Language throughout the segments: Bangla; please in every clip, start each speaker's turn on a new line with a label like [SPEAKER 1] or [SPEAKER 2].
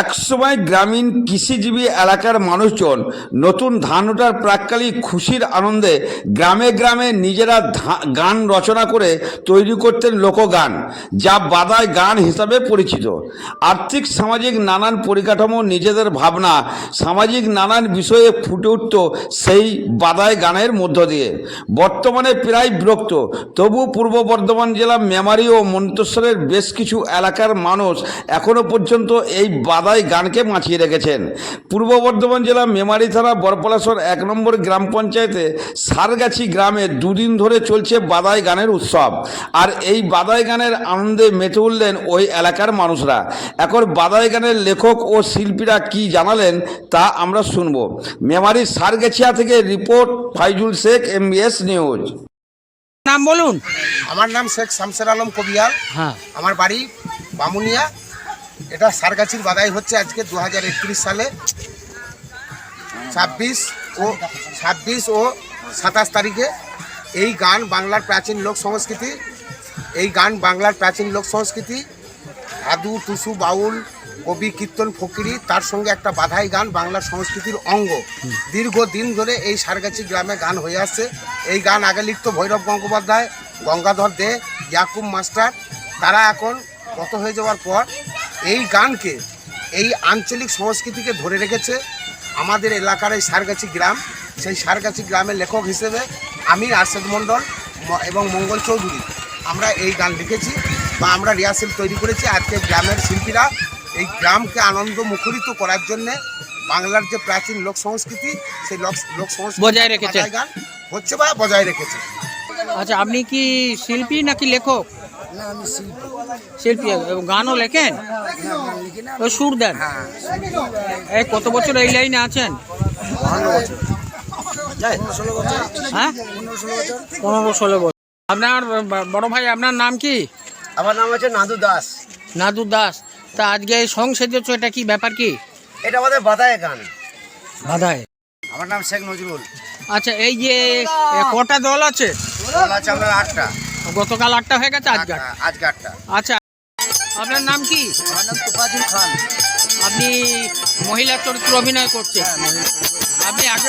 [SPEAKER 1] একসময় গ্রামীণ কৃষিজীবী এলাকার মানুষজন নতুন ধান ওঠার প্রাককালে খুশির আনন্দে গ্রামে গ্রামে নিজেরা গান রচনা করে তৈরি করতেন লোকগান, যা বাদায় গান হিসাবে পরিচিত। আর্থিক, সামাজিক নানান পরিকাঠামো নিজেদের ভাবনা, সামাজিক নানান বিষয়ে ফুটে উঠত সেই বাদায় গানের মধ্য দিয়ে। বর্তমানে প্রায় বিরক্ত, তবু পূর্ব বর্ধমান জেলা মেমারি ও মন্তেশ্বরের বেশ কিছু এলাকার মানুষ এখনও পর্যন্ত এই বাদাই গানকে বাঁচিয়ে রেখেছেন। পূর্ব বর্ধমান জেলা মেমারি থানা বরপলাশর এক নম্বর গ্রাম পঞ্চায়েতে সারগাছি গ্রামে দুদিন ধরে চলছে বাদাই গানের উৎসব। আর এই বাদাই গানের আনন্দে মেতে উঠলেন ওই এলাকার মানুষরা। এখন বাদাই গানের লেখক ও শিল্পীরা কি জানালেন তা আমরা শুনব। মেমারি সারগেছিয়া থেকে report Faizul Sheikh MBS news.
[SPEAKER 2] নাম বলুন।
[SPEAKER 3] আমার নাম শেখ শামসের আলম কবিয়াল।
[SPEAKER 2] হ্যাঁ।
[SPEAKER 3] আমার বাড়ি বামুনিয়া। এটা সারগাছির বাদাই হচ্ছে আজকে দু হাজার একুশ সালে। ছাব্বিশ ও ছাব্বিশ ও সাতাশ তারিখে এই গান বাংলার প্রাচীন লোক সংস্কৃতি, এই গান বাংলার প্রাচীন লোক সংস্কৃতি আদু টুসু, বাউল, কবি, কীর্তন, ফকিরি, তার সঙ্গে একটা বাধাই গান বাংলার সংস্কৃতির অঙ্গ। দীর্ঘদিন ধরে এই সারগাছি গ্রামে গান হয়ে আসছে। এই গান আগে লিখত ভৈরব গঙ্গোপাধ্যায়, গঙ্গাধর দে, ইয়াকুব মাস্টার। তারা এখন গত হয়ে যাওয়ার পর এই গানকে এই আঞ্চলিক সংস্কৃতিকে ধরে রেখেছে আমাদের এলাকার এই সারগাছি গ্রাম। সেই সারগাছি গ্রামের লেখক হিসেবে আমি আরশেদ মণ্ডল এবং মঙ্গল চৌধুরী। আমরা এই গান লিখেছি বা আমরা রিহার্সেল তৈরি করেছি। আজকে গ্রামের শিল্পীরা এই গ্রামকে আনন্দ মুখরিত করার জন্য বাংলার যে প্রাচীন লোক সংস্কৃতি সেই লোক লোক সংস্কৃতি
[SPEAKER 2] বজায় রেখেছে।
[SPEAKER 3] গান হচ্ছে বা বজায় রেখেছে।
[SPEAKER 2] আচ্ছা আপনি কি শিল্পী নাকি লেখক? না আমি শিল্পী এবং গানও লেখেন? ও সুর দেন। এই কত বছর এই লাইনে আছেন? হ্যাঁ? পনেরো ষোলো বছর। আপনার বড় ভাই আপনার নাম কি?
[SPEAKER 4] আমার নাম হচ্ছে নাদু দাস।
[SPEAKER 2] নাদু দাস। তা আজকে এই সং সেজেছ এটা কি ব্যাপার কি?
[SPEAKER 4] এটা আমাদের বাদায় গান।
[SPEAKER 2] বাধায়।
[SPEAKER 4] আমার নাম শেখ নজরুল।
[SPEAKER 2] আচ্ছা এই যে কটা দল আছে?
[SPEAKER 4] দল আছে আমাদের আটটা।
[SPEAKER 2] গতকাল আটটা হয়ে গেছে আজকে
[SPEAKER 4] আজকে আটটা।
[SPEAKER 2] আচ্ছা আপনার নাম কি?
[SPEAKER 4] আমার নাম তোফাজুল খান।
[SPEAKER 2] আপনি মহিলা চরিত্র অভিনয় করছেন। আপনি আগে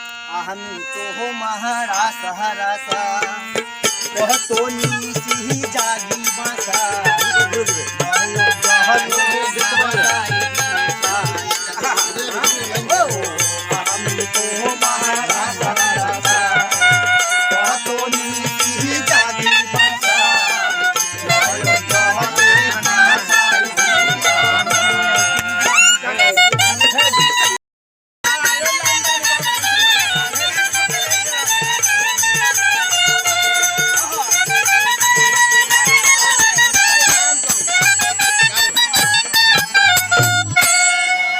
[SPEAKER 4] अहम तो हो महारास वह तो नीचे ही जागी